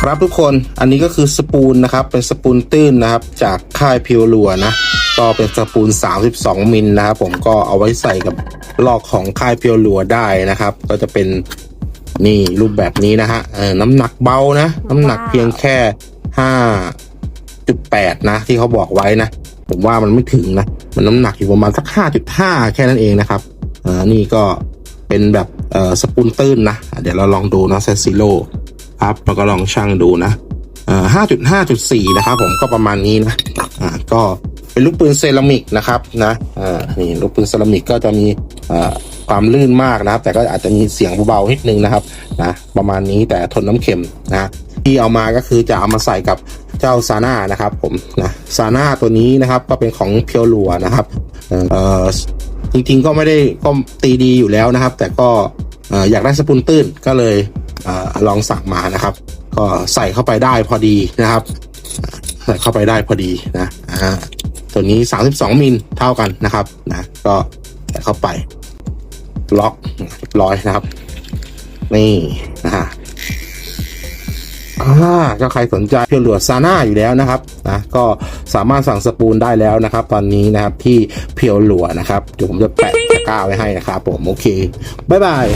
ครับทุกคนอันนี้ก็คือสปูลนะครับเป็นสปูลตื้นนะครับ จากค่ายพิวลัวนะก็เป็นสปูล32 มิลนะครับผมก็เอาไว้ใส่กับลอกของค่ายพิวลัวได้นะครับ ก็จะเป็นนี่รูปแบบนี้นะฮะเออน้ำหนักเบานะ น้ำหนักเพียงแค่ 5.8 นะ ที่เขาบอกไว้นะ ผมว่ามันไม่ถึงนะ มันน้ำหนักอยู่ประมาณสัก 5.5 แค่นั้นเองนะครับอ่านี่ก็เป็นแบบเอ่อสปูลตื้นนะอะเดี๋ยวเราลองดูนะเซซิโล ครับแล้วก็ลองชั่งดูนะเอ่อห้าจุดห้าจุดสี่นะครับผมก็ประมาณนี้นะอ่าก็เป็นลูกปืนเซรามิกนะครับนะอ่านี่ลูกปืนเซรามิกก็จะมีเอ่อความลื่นมากนะครับ แต่ก็อาจจะมีเสียงเบาๆนิดนึงนะครับนะประมาณนี้แต่ทนน้ำเค็มนะที่เอามาก็คือจะเอามาใส่กับเจ้าซาน่านะครับผมนะซาน่าตัวนี้นะครับก็เป็นของเพียวลัวนะครับเอ่อจริงๆก็ไม่ได้ก็ตีดีอยู่แล้วนะครับ แต่ก็อ่ออยากได้สปูนตื้นก็เลย ลองสั่งมานะครับ ก็ใส่เข้าไปได้พอดีนะครับ ใส่เข้าไปได้พอดีนะตัวนี้ 32มิลเท่ากันนะครับนะก็ใส่เข้าไปล็อกร้อยนะครับ นี่นะฮะอ่าก็ใครสนใจเพียวหลวดซาน่าอยู่แล้วนะครับนะก็สามารถสั่งสปูนได้แล้วนะครับ ตอนนี้นะครับที่เพียวหลวนะครับเดี๋ยวผมจะแปะตะกร้าไว้ให้นะครับผมโอเค บ๊ายบาย